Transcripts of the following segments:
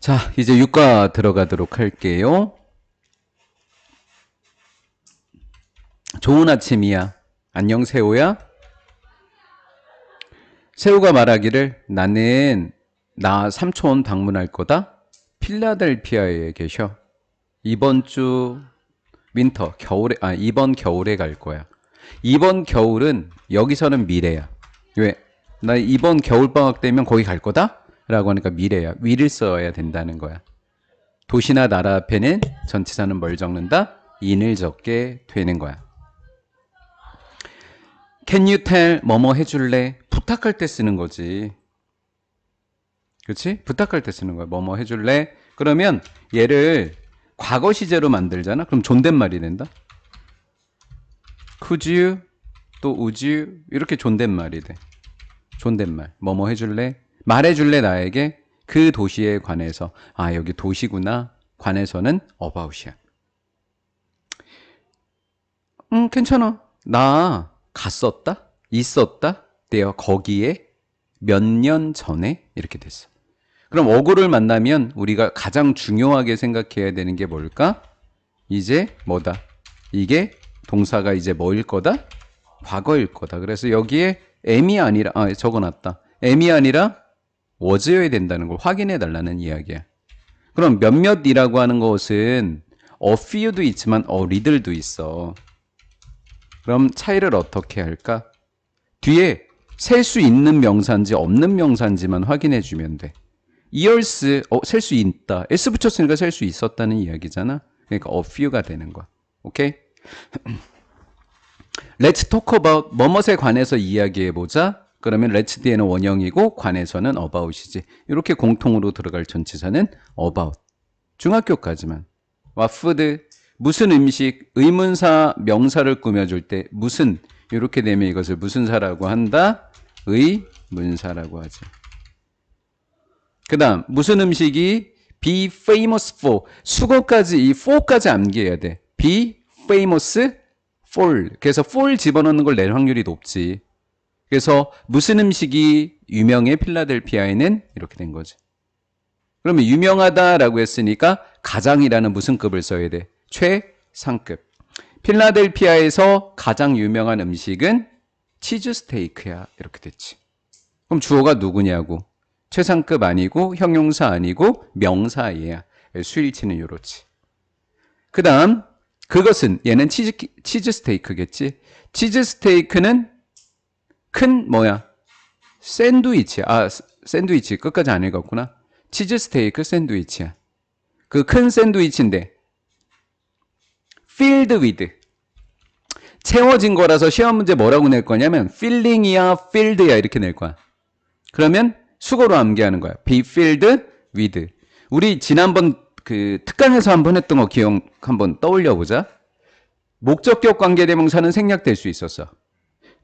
자, 이제 육과 들어가도록 할게요. 좋은 아침이야. 안녕, 새우야. 새우가 말하기를 나는 나 삼촌 방문할 거다. 필라델피아에 계셔. 이번 주 윈터 겨울에 아 이번 겨울에 갈 거야. 이번 겨울은 여기서는 미래야. 왜? 나 이번 겨울 방학 되면 거기 갈 거다? 라고 하니까 미래야. 위를 써야 된다는 거야. 도시나 나라 앞에는 전치사는 뭘 적는다? 인을 적게 되는 거야. Can you tell 뭐뭐 해줄래? 부탁할 때 쓰는 거지. 그렇지? 부탁할 때 쓰는 거야. 뭐뭐 해줄래? 그러면 얘를 과거 시제로 만들잖아. 그럼 존댓말이 된다. Could you 또 would you 이렇게 존댓말이 돼. 존댓말. 뭐뭐 해줄래? 말해줄래 나에게 그 도시에 관해서 아 여기 도시구나. 관해서는 about이야. 음 괜찮아. 나 갔었다. 있었다. 내가 거기에 몇 년 전에 이렇게 됐어. 그럼 어구를 만나면 우리가 가장 중요하게 생각해야 되는 게 뭘까? 이제 뭐다? 이게 동사가 이제 뭐일 거다? 과거일 거다. 그래서 여기에 M이 아니라 아 적어놨다. M이 아니라 was여야 된다는 걸 확인해 달라는 이야기야. 그럼 몇몇이라고 하는 것은 a few도 있지만 a little도 있어. 그럼 차이를 어떻게 할까? 뒤에 셀 수 있는 명사인지 없는 명사인지만 확인해 주면 돼. 이얼스 어, 셀 수 있다. s 붙였으니까 셀 수 있었다는 이야기잖아. 그러니까 a few가 되는 거야. 오케이? Let's talk about 뭐뭇에 관해서 이야기해 보자. 그러면 let's 뒤에는 원형이고 관해서는 about이지. 이렇게 공통으로 들어갈 전치사는 about. 중학교까지만. What food? 무슨 음식? 의문사 명사를 꾸며줄 때 무슨 이렇게 되면 이것을 무슨 사라고 한다? 의문사라고 하지. 그 다음, 무슨 음식이 be famous for. 수거까지, 이 for까지 암기해야 돼. be famous for. 그래서 for 집어넣는 걸 낼 확률이 높지. 그래서 무슨 음식이 유명해 필라델피아에는 이렇게 된 거지. 그러면 유명하다라고 했으니까 가장이라는 무슨 급을 써야 돼? 최상급. 필라델피아에서 가장 유명한 음식은 치즈 스테이크야. 이렇게 됐지. 그럼 주어가 누구냐고. 최상급 아니고 형용사 아니고 명사예요. 수일치는 요렇지. 그 다음 그것은 얘는 치즈, 치즈 스테이크겠지. 치즈 스테이크는 큰 뭐야? 샌드위치. 아 샌드위치 끝까지 안 읽었구나. 치즈 스테이크 샌드위치야. 그 큰 샌드위치인데 filled with 채워진 거라서 시험 문제 뭐라고 낼 거냐면 filling이야 filled야 이렇게 낼 거야. 그러면 수거로 암기하는 거야. be filled with. 우리 지난번 그 특강에서 한번 했던 거 기억 한번 떠올려 보자. 목적격 관계대명사는 생략될 수 있었어.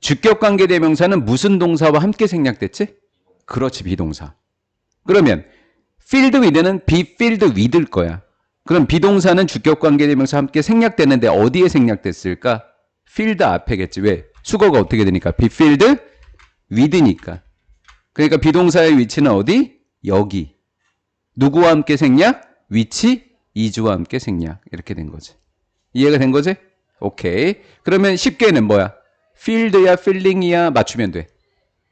주격 관계 대명사는 무슨 동사와 함께 생략됐지? 그렇지 비동사. 그러면 with는 be filled with일 거야. 그럼 비동사는 주격 관계 대명사 함께 생략되는데 어디에 생략됐을까? filled 앞에겠지. 왜? 수거가 어떻게 되니까? filled with니까. 그러니까 비동사의 위치는 어디? 여기. 누구와 함께 생략? 위치 이주와 함께 생략. 이렇게 된 거지. 이해가 된 거지? 오케이. 그러면 쉽게는 뭐야? Field야 filling이야 맞추면 돼.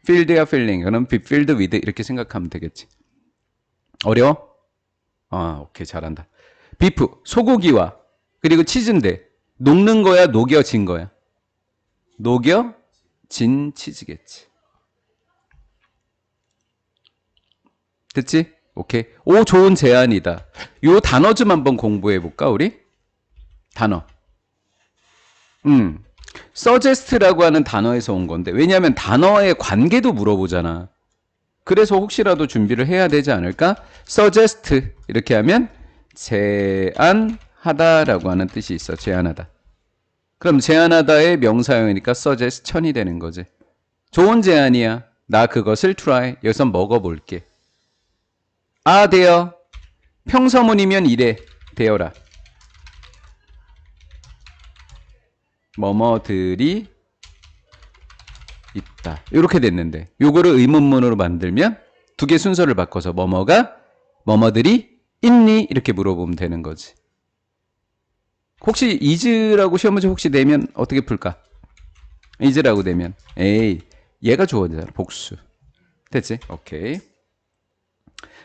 field야 filling. 그럼 filled with 이렇게 생각하면 되겠지. 어려워? 아, 오케이. 잘한다. 비프 소고기와 그리고 치즈인데 녹는 거야, 녹여진 거야? 녹여진 치즈겠지. 됐지? 오케이. 오, 좋은 제안이다. 요 단어 좀 한번 공부해 볼까, 우리? 단어. 음. Suggest라고 하는 단어에서 온 건데, 왜냐하면 단어의 관계도 물어보잖아. 그래서 혹시라도 준비를 해야 되지 않을까? suggest. 이렇게 하면 제안하다라고 하는 뜻이 있어. 제안하다. 그럼 제안하다의 명사형이니까 suggestion이 되는 거지. 좋은 제안이야. 나 그것을 try. 여기서 먹어볼게. 아, 되어. 평서문이면 이래. 되어라. 뭐뭐들이 있다. 이렇게 됐는데 요거를 의문문으로 만들면 두 개 순서를 바꿔서 뭐뭐가 뭐뭐들이 있니? 이렇게 물어보면 되는 거지. 혹시 is라고 시험 문제 혹시 내면 어떻게 풀까? is라고 내면 에이 얘가 주어잖아 복수 됐지? 오케이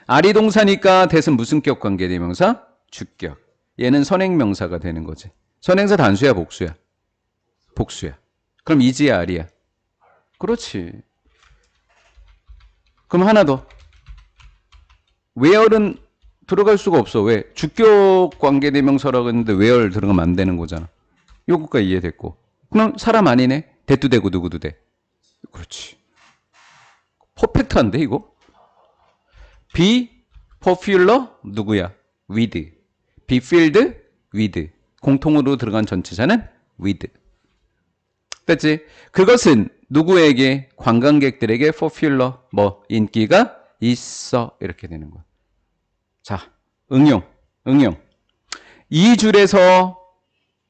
아리 동사니까 대은 무슨 격 관계 대명사? 주격 얘는 선행명사가 되는 거지 선행사 단수야 복수야? 복수야. 그럼 이지야 아리야? 그렇지. 그럼 하나 더. where은 들어갈 수가 없어. 왜? 주격 관계 대명사라고 했는데 where 들어가면 안 되는 거잖아. 요거까지 이해됐고. 그럼 사람 아니네? 대도 되고 누구도 돼 그렇지. 퍼펙트한데 이거? be popular 누구야? with be filled with 공통으로 들어간 전체자는 with 됐지? 그것은 누구에게 관광객들에게 popular 뭐 인기가 있어 이렇게 되는 거야. 자, 응용, 응용. 이 줄에서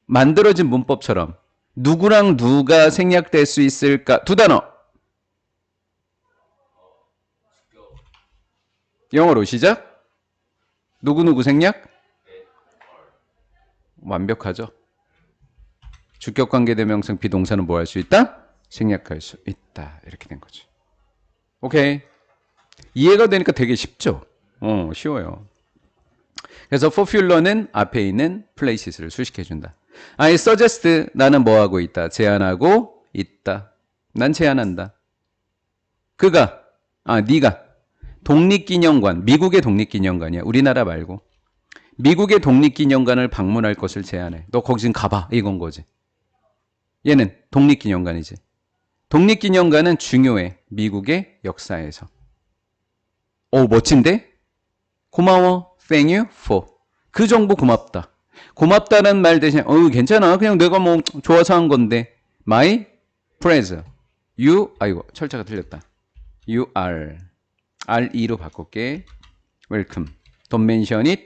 만들어진 문법처럼 누구랑 누가 생략될 수 있을까? 두 단어. 영어로 시작. 누구누구 생략? 완벽하죠. 주격 관계 대명사 비동사는 뭐 할 수 있다? 생략할 수 있다. 이렇게 된 거죠. 오케이. 이해가 되니까 되게 쉽죠? 어, 쉬워요. 그래서 popular는 앞에 있는 places를 수식해 준다. I suggest 나는 뭐 하고 있다. 제안하고 있다. 난 제안한다. 그가 아 네가 독립기념관 미국의 독립기념관이야. 우리나라 말고 미국의 독립기념관을 방문할 것을 제안해. 너 거기 좀 가봐. 이건 거지. 얘는 독립기념관이지. 독립기념관은 중요해. 미국의 역사에서. 오, 멋진데? 고마워. Thank you for. 그 정보 고맙다. 고맙다는 말 대신, 어, 괜찮아. 그냥 내가 뭐 좋아서 한 건데. My pleasure. You, 아이고, 철자가 틀렸다. You are. R2로 바꿀게. Welcome. Don't mention it.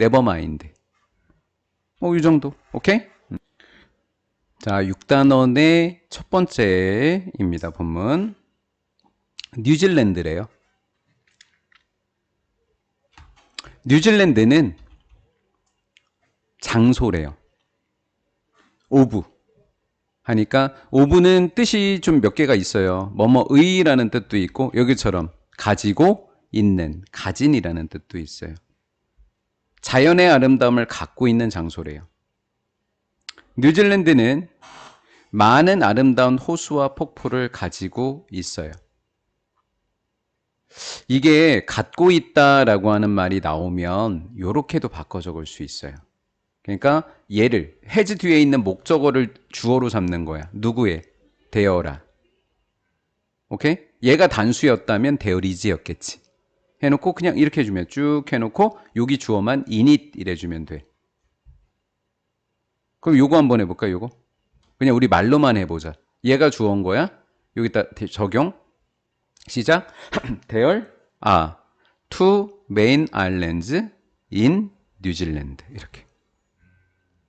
Never mind. 뭐, 이 정도. 오케이? 자, 6단원의 첫 번째입니다, 본문. 뉴질랜드래요. 뉴질랜드는 장소래요. 오브. 하니까 오브는 뜻이 좀 몇 개가 있어요. 뭐뭐의라는 뜻도 있고 여기처럼 가지고 있는 가진이라는 뜻도 있어요. 자연의 아름다움을 갖고 있는 장소래요. 뉴질랜드는 많은 아름다운 호수와 폭포를 가지고 있어요. 이게 갖고 있다라고 하는 말이 나오면 이렇게도 바꿔 적을 수 있어요. 그러니까 얘를 해지 뒤에 있는 목적어를 주어로 잡는 거야. 누구의? 되어라. 오케이? 얘가 단수였다면 되어리지였겠지. 해놓고 그냥 이렇게 해주면 쭉 해놓고 여기 주어만 init 이래주면 돼. 그럼 요거 한번 해볼까 요거? 그냥 우리 말로만 해보자. 얘가 주어인 거야. 여기다 적용. 시작. Are two main islands in New Zealand. 이렇게.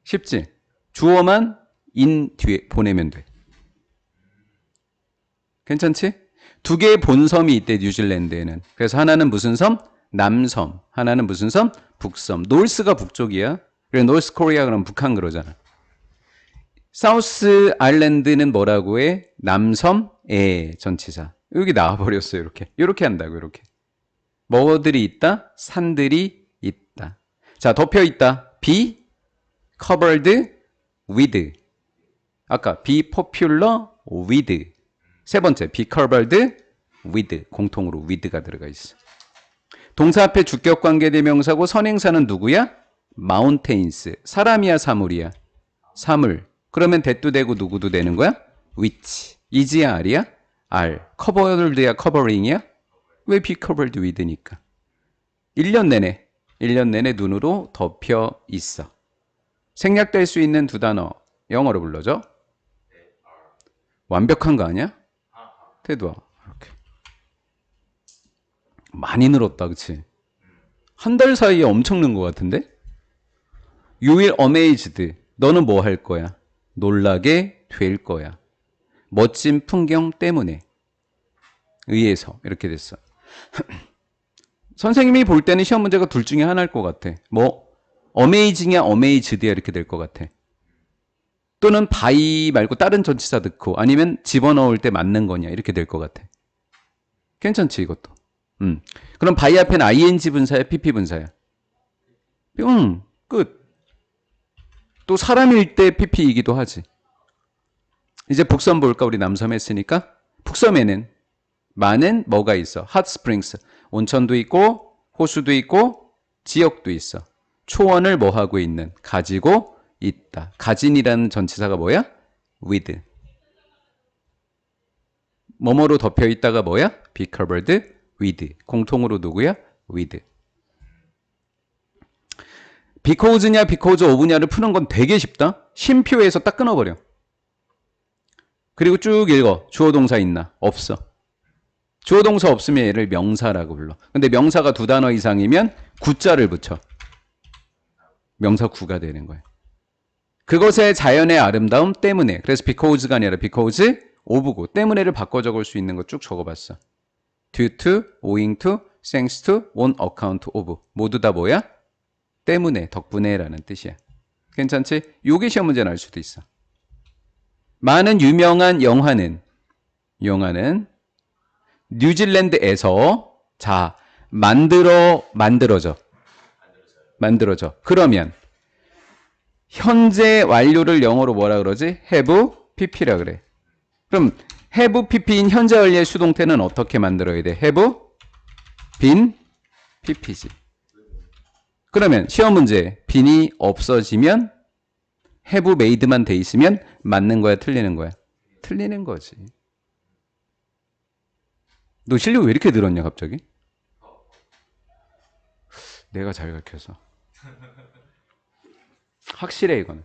쉽지? 주어만 in 뒤에 보내면 돼. 괜찮지? 두 개의 본섬이 있대, 뉴질랜드에는. 그래서 하나는 무슨 섬? 남섬. 하나는 무슨 섬? 북섬. 노스가 북쪽이야. 그래, 노스 코리아 그럼 북한 그러잖아. 사우스 아일랜드는 뭐라고 해? 남섬의 전치사. 여기 나와버렸어요, 이렇게. 이렇게 한다고, 이렇게. 뭐들이 있다? 산들이 있다. 자, 덮여 있다. be covered with. 아까 be popular with. 세 번째, be covered with. 공통으로 with가 들어가 있어. 동사 앞에 주격 관계 대명사고 선행사는 누구야? mountains. 사람이야, 사물이야? 사물. 그러면 대도 되고 누구도 되는 거야? which. 이지야, 알이야? R. covered야, covering이야? 왜 be covered with니까? 1년 내내, 1년 내내 눈으로 덮여 있어. 생략될 수 있는 두 단어, 영어로 불러줘. 완벽한 거 아니야? 태도와 이렇게. 많이 늘었다, 그치? 한 달 사이에 엄청 는 것 같은데? You will amazed. 너는 뭐 할 거야? 놀라게 될 거야. 멋진 풍경 때문에. 의해서. 이렇게 됐어. 선생님이 볼 때는 시험 문제가 둘 중에 하나일 것 같아. 뭐 어메이징이야 어메이즈드야 이렇게 될 것 같아. 또는 바이 말고 다른 전치사 넣고 아니면 집어넣을 때 맞는 거냐 이렇게 될 것 같아. 괜찮지 이것도. 음. 그럼 바이 앞에는 ing 분사야 pp 분사야. 음 끝. 또 사람일 때 pp이기도 하지. 이제 북섬 볼까 우리 남섬 했으니까 북섬에는 많은 뭐가 있어? 핫스프링스 온천도 있고 호수도 있고 지역도 있어. 초원을 뭐 하고 있는 가지고 있다. 가진이라는 전치사가 뭐야? with. 뭐뭐로 덮여 있다가 뭐야? be covered with. 공통으로 누구야? with. Because냐 because of냐를 푸는 건 되게 쉽다. 쉼표에서 딱 끊어버려. 그리고 쭉 읽어. 주어 동사 있나? 없어. 주어 동사 없으면 얘를 명사라고 불러. 근데 명사가 두 단어 이상이면 구자를 붙여. 명사 구가 되는 거야. 그것의 자연의 아름다움 때문에. 그래서 because가 아니라 because of고 때문에를 바꿔 적을 수 있는 거 쭉 적어봤어. due to, owing to, thanks to, on account of. 모두 다 뭐야? 때문에, 덕분에라는 뜻이야. 괜찮지? 요게 시험 문제 날 수도 있어. 많은 유명한 영화는 영화는 뉴질랜드에서 자 만들어 만들어져 만들어져 그러면 현재 완료를 영어로 뭐라 그러지? have pp라 그래. 그럼 have pp인 현재 완료의 수동태는 어떻게 만들어야 돼? have been pp지. 그러면 시험 문제 빈이 없어지면 have made만 돼 있으면 맞는 거야, 틀리는 거야? 틀리는 거지. 너 실력 왜 이렇게 늘었냐, 갑자기? 내가 잘 가르쳐서. 확실해, 이거는.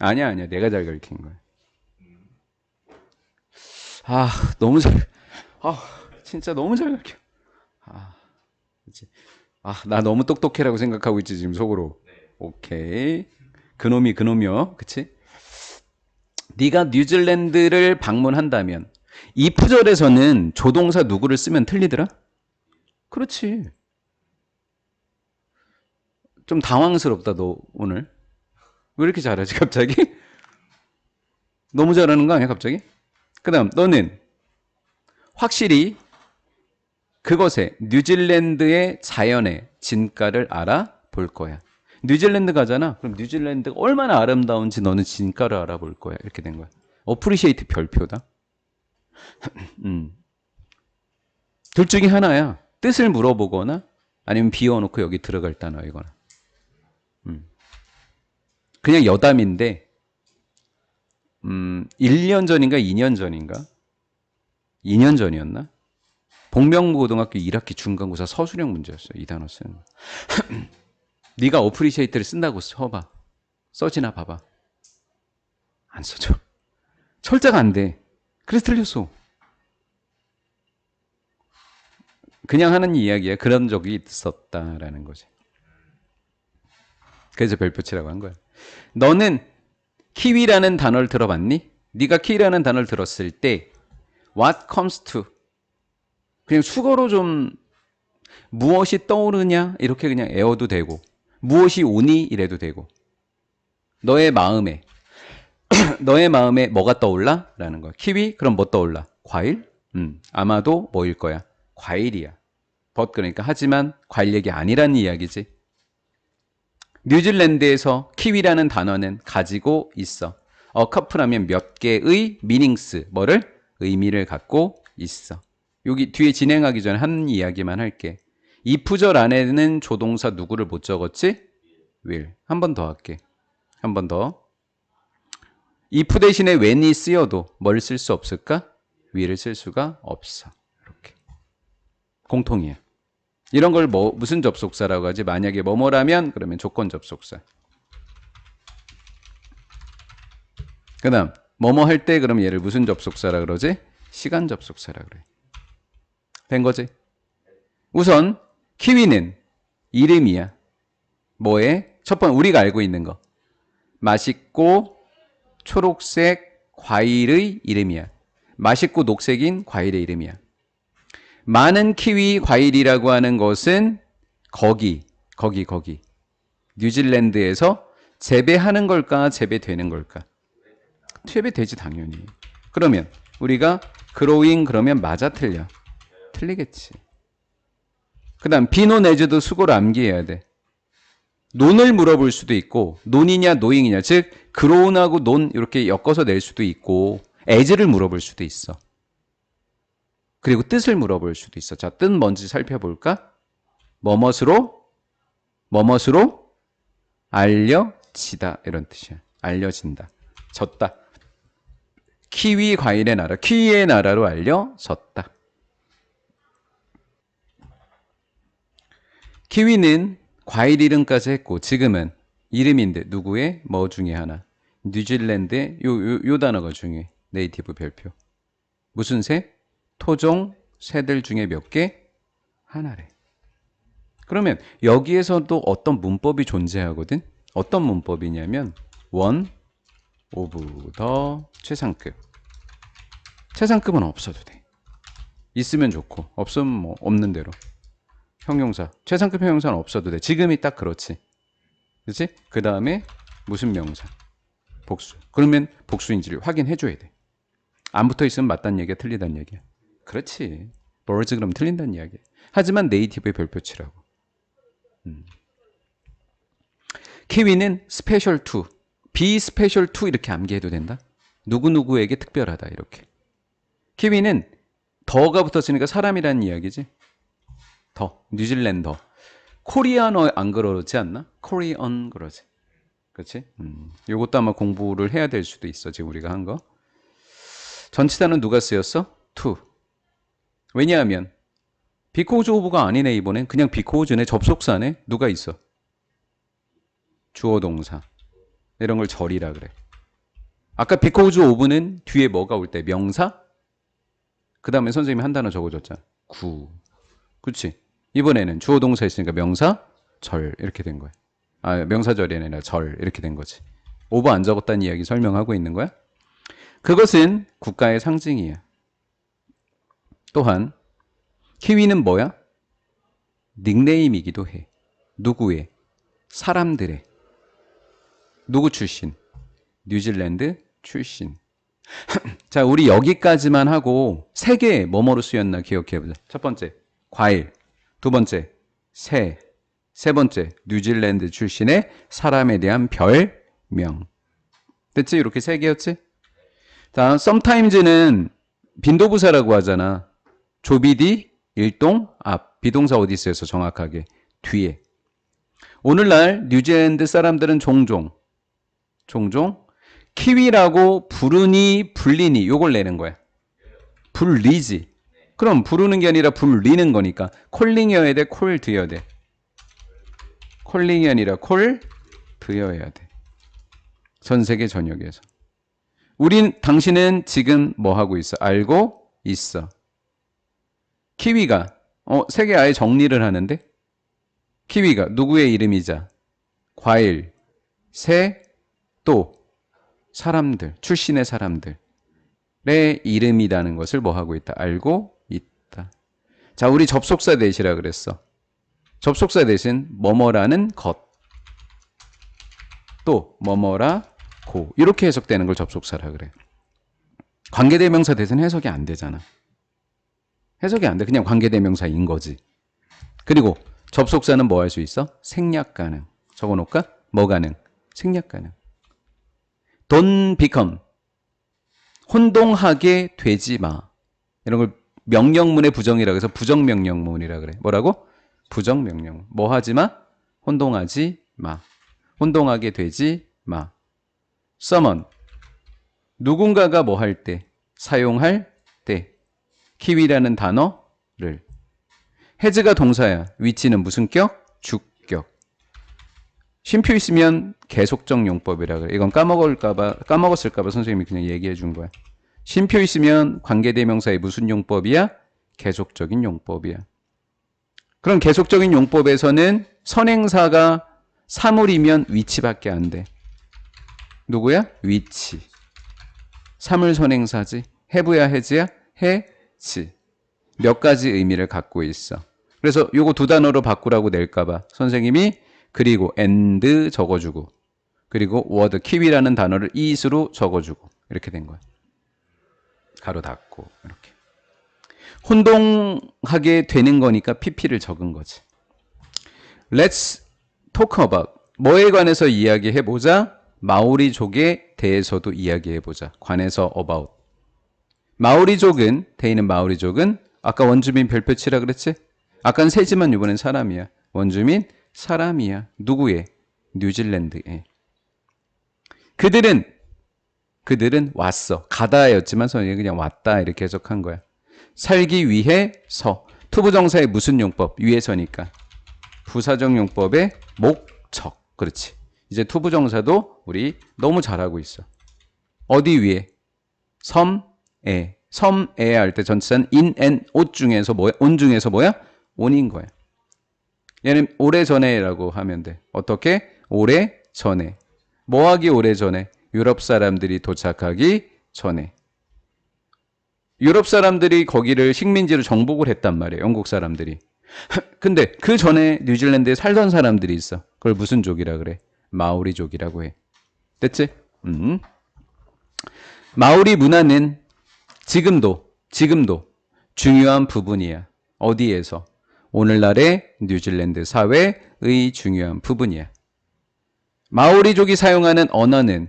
아니야, 아니야. 내가 잘 가르친 거야. 아, 너무 잘, 아, 진짜 너무 잘 가르쳐. 아, 그치. 아, 나 너무 똑똑해라고 생각하고 있지, 지금 속으로. 오케이. 그놈이 그놈이요. 그치? 네가 뉴질랜드를 방문한다면 이 구절에서는 조동사 누구를 쓰면 틀리더라? 그렇지. 좀 당황스럽다 너 오늘. 왜 이렇게 잘하지 갑자기? 너무 잘하는 거 아니야 갑자기? 그다음 너는 확실히 그것의 뉴질랜드의 자연의 진가를 알아볼 거야. 뉴질랜드 가잖아. 그럼 뉴질랜드가 얼마나 아름다운지 너는 진가를 알아볼 거야. 이렇게 된 거야. 어프리시에이트 별표다. 음. 둘 중에 하나야. 뜻을 물어보거나 아니면 비워놓고 여기 들어갈 단어 이거나. 음. 그냥 여담인데, 음, 1년 전인가 2년 전인가? 2년 전이었나? 복명고등학교 1학기 중간고사 서술형 문제였어. 이 단어 쓰는 거. 네가 어프리시에이트를 쓴다고 써봐. 써지나 봐봐. 안 써져. 철자가 안 돼. 그래서 틀렸어. 그냥 하는 이야기야. 그런 적이 있었다라는 거지. 그래서 별표치라고 한 거야. 너는 키위라는 단어를 들어봤니? 네가 키위라는 단어를 들었을 때 what comes to 그냥 수거로 좀 무엇이 떠오르냐 이렇게 그냥 애워도 되고 무엇이 오니 이래도 되고 너의 마음에 너의 마음에 뭐가 떠올라? 라는 거야. 키위? 그럼 뭐 떠올라? 과일? 음, 아마도 뭐일 거야? 과일이야. 벗 그러니까 하지만 과일 얘기 아니라는 이야기지. 뉴질랜드에서 키위라는 단어는 가지고 있어. 어 커플하면 몇 개의 미닝스 뭐를 의미를 갖고 있어. 여기 뒤에 진행하기 전에 한 이야기만 할게. 이 부절 안에는 조동사 누구를 못 적었지? will. 한 번 더 할게. 한 번 더. if 대신에 when이 쓰여도 뭘 쓸 수 없을까? will을 쓸 수가 없어. 이렇게. 공통이야. 이런 걸 뭐, 무슨 접속사라고 하지? 만약에 뭐뭐라면 그러면 조건 접속사. 그 다음, 뭐뭐 할 때 그럼 얘를 무슨 접속사라 그러지? 시간 접속사라 그래. 된 거지? 우선 키위는 이름이야. 뭐에? 첫 번째 우리가 알고 있는 거. 맛있고 초록색 과일의 이름이야. 맛있고 녹색인 과일의 이름이야. 많은 키위 과일이라고 하는 것은 거기, 거기, 거기. 뉴질랜드에서 재배하는 걸까, 재배되는 걸까? 재배되지, 당연히. 그러면 우리가 그로잉 그러면 맞아 틀려? 틀리겠지. 그 다음, 비노 내주도 수고를 암기해야 돼. 논을 물어볼 수도 있고, 논이냐, 노잉이냐. 즉, 그로운하고 논 이렇게 엮어서 낼 수도 있고, 에즈를 물어볼 수도 있어. 그리고 뜻을 물어볼 수도 있어. 자, 뜻 뭔지 살펴볼까? 뭐뭇으로? 뭐뭇으로? 알려지다. 이런 뜻이야. 알려진다. 졌다. 키위 과일의 나라. 키위의 나라로 알려졌다. 키위는 과일 이름까지 했고 지금은 이름인 데 누구의 뭐 중에 하나. 뉴질랜드의 요, 요, 요 단어가 중요해. 네이티브 별표. 무슨 새? 토종 새들 중에 몇 개? 하나래. 그러면 여기에서도 어떤 문법이 존재하거든? 어떤 문법이냐면 원 오브 더 최상급. 최상급은 없어도 돼. 있으면 좋고 없으면 뭐 없는 대로. 형용사. 최상급 형용사는 없어도 돼. 지금이 딱 그렇지. 그렇지? 그 다음에 무슨 명사? 복수. 그러면 복수인지를 확인해 줘야 돼. 안 붙어 있으면 맞다는 얘기야, 틀리다는 얘기야. 그렇지. birds 그럼 틀린다는 이야기야. 하지만 네이티브의 별표치라고. 음. 키위는 스페셜 투, 비 스페셜 투 이렇게 암기해도 된다. 누구누구에게 특별하다 이렇게. 키위는 더가 붙었으니까 사람이라는 이야기지. 더, 뉴질랜더. 코리아너 안 그러지 않나? 코리언 그러지. 그렇지? 음. 요것도 아마 공부를 해야 될 수도 있어. 지금 우리가 한 거. 전치사는 누가 쓰였어? to. 왜냐하면 비코즈 오브가 아니네 이번엔 그냥 비코즈네 접속사네 누가 있어? 주어 동사 이런 걸 절이라 그래. 아까 비코즈 오브는 뒤에 뭐가 올 때 명사? 그 다음에 선생님이 한 단어 적어줬잖아. 구. 그치? 이번에는 주어 동사 있으니까 명사, 절 이렇게 된 거야. 아 명사절이 아니라 절 이렇게 된 거지. 오브 안 적었다는 이야기 설명하고 있는 거야. 그것은 국가의 상징이야. 또한 키위는 뭐야? 닉네임이기도 해. 누구의? 사람들의. 누구 출신? 뉴질랜드 출신. 자, 우리 여기까지만 하고 세 개 뭐뭐로 쓰였나 기억해 보자. 첫 번째, 과일. 두 번째, 새. 세 번째, 뉴질랜드 출신의 사람에 대한 별명. 됐지? 이렇게 세 개였지? 자, sometimes는 빈도부사라고 하잖아. 조비디, 일동, 앞. 비동사 어디 있어서 정확하게? 뒤에. 오늘날 뉴질랜드 사람들은 종종, 종종, 키위라고 부르니, 불리니, 요걸 내는 거야. 불리지. 그럼 부르는 게 아니라 불리는 거니까. 콜링이어야 돼, 콜 드여야 돼. 콜링이 아니라 콜 드여야 돼. 전 세계 전역에서. 우린 당신은 지금 뭐 하고 있어? 알고 있어. 키위가 어 세계 아예 정리를 하는데 키위가 누구의 이름이자 과일, 새, 또 사람들, 출신의 사람들의 이름이라는 것을 뭐 하고 있다? 알고. 자, 우리 접속사 대시라 그랬어. 접속사 대신 뭐뭐라는 것. 또 뭐뭐라 고 이렇게 해석되는 걸 접속사라 그래. 관계대명사 대신 해석이 안 되잖아. 해석이 안 돼. 그냥 관계대명사인 거지. 그리고 접속사는 뭐 할 수 있어? 생략 가능. 적어 놓을까? 뭐 가능? 생략 가능. don't become. 혼동하게 되지 마. 이런 걸 명령문의 부정이라고 해서 부정명령문이라 그래. 뭐라고? 부정명령. 뭐 하지 마? 혼동하지 마. 혼동하게 되지 마. summon. 누군가가 뭐 할 때, 사용할 때. 키위라는 단어를. 해즈가 동사야. 위치는 무슨 격? 주격. 쉼표 있으면 계속적 용법이라 그래. 이건 까먹을까봐, 까먹었을까봐 선생님이 그냥 얘기해 준 거야. 쉼표 있으면 관계대명사의 무슨 용법이야? 계속적인 용법이야. 그럼 계속적인 용법에서는 선행사가 사물이면 위치밖에 안 돼. 누구야? 위치. 사물 선행사지. 해부야 해지야? 해지. 몇 가지 의미를 갖고 있어. 그래서 요거 두 단어로 바꾸라고 낼까봐 선생님이 그리고 and 적어주고 그리고 word 키위라는 단어를 is로 적어주고 이렇게 된 거야. 가로 닫고 이렇게 혼동하게 되는 거니까 pp를 적은 거지. Let's talk about 뭐에 관해서 이야기해 보자. 마오리족에 대해서도 이야기해 보자. 관해서 about. 마오리족은 대인은 마오리족은 아까 원주민 별표 치라 그랬지? 아까는 새지만 이번엔 사람이야. 원주민 사람이야. 누구의? 뉴질랜드에. 그들은 그들은 왔어. 가다였지만 선생님이 그냥 왔다 이렇게 해석한 거야. 살기 위해 서 투부정사의 무슨 용법? 위해서니까. 부사적 용법의 목적. 그렇지. 이제 투부정사도 우리 너무 잘하고 있어. 어디 위에? 섬에. 섬에 할 때 전치사는 in and 옷 중에서 뭐야? 온 중에서 뭐야? 온인 거야. 얘는 오래 전에라고 하면 돼. 어떻게? 오래 전에. 뭐 하기 오래 전에? 유럽 사람들이 도착하기 전에. 유럽 사람들이 거기를 식민지로 정복을 했단 말이에요. 영국 사람들이. 근데 그 전에 뉴질랜드에 살던 사람들이 있어. 그걸 무슨 족이라 그래? 마오리족이라고 해. 됐지? 음. 마오리 문화는 지금도 지금도 중요한 부분이야. 어디에서? 오늘날의 뉴질랜드 사회의 중요한 부분이야. 마오리족이 사용하는 언어는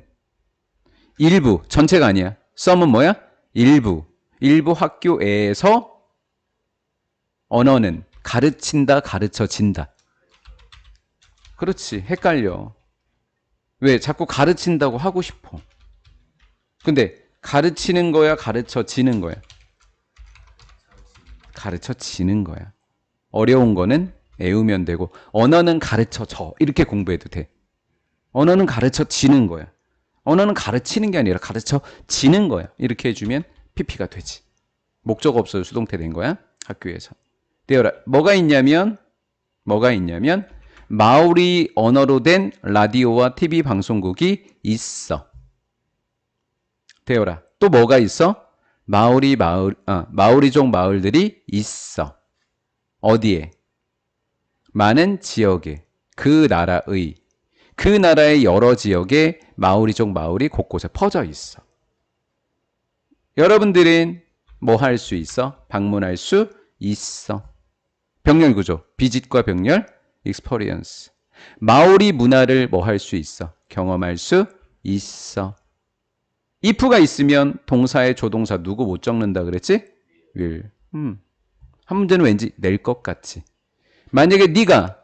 일부, 전체가 아니야. 썸은 뭐야? 일부. 일부 학교에서 언어는 가르친다, 가르쳐진다. 그렇지. 헷갈려. 왜? 자꾸 가르친다고 하고 싶어. 근데 가르치는 거야, 가르쳐지는 거야? 가르쳐지는 거야. 어려운 거는 애우면 되고, 언어는 가르쳐져. 이렇게 공부해도 돼. 언어는 가르쳐지는 거야. 언어는 가르치는 게 아니라 가르쳐지는 거야. 이렇게 해주면 PP가 되지. 목적 없어도 수동태 된 거야. 학교에서. 되어라. 뭐가 있냐면, 뭐가 있냐면, 마오리 언어로 된 라디오와 TV 방송국이 있어. 되어라. 또 뭐가 있어? 마오리 마을, 아, 마오리족 마을들이 있어. 어디에? 많은 지역에. 그 나라의. 그 나라의 여러 지역에 마오리족 마을이 곳곳에 퍼져 있어. 여러분들은 뭐 할 수 있어? 방문할 수 있어. 병렬 구조. 비짓과 병렬, experience. 마오리 문화를 뭐 할 수 있어? 경험할 수 있어. if가 있으면 동사의 조동사 누구 못 적는다 그랬지? will. 음. 한 문제는 왠지 낼 것 같지. 만약에 네가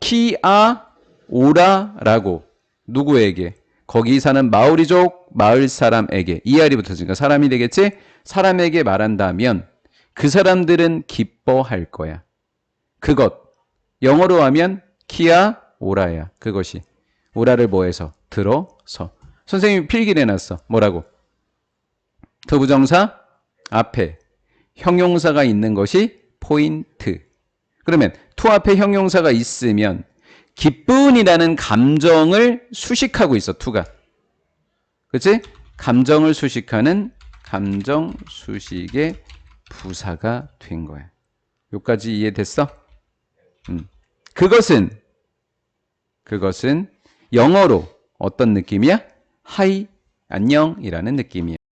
키아 오라라고 누구에게 거기 사는 마오리족 마을 사람에게 이알이 붙어지니까 사람이 되겠지? 사람에게 말한다면 그 사람들은 기뻐할 거야. 그것 영어로 하면 키아 오라야. 그것이 오라를 뭐해서 들어서 선생님이 필기를 해놨어. 뭐라고? 더부정사 앞에 형용사가 있는 것이 포인트. 그러면 투 앞에 형용사가 있으면 기쁜이라는 감정을 수식하고 있어. 투가. 그치? 감정을 수식하는 감정 수식의 부사가 된 거야. 여기까지 이해됐어? 음. 그것은 그것은 영어로 어떤 느낌이야? 하이 안녕이라는 느낌이야.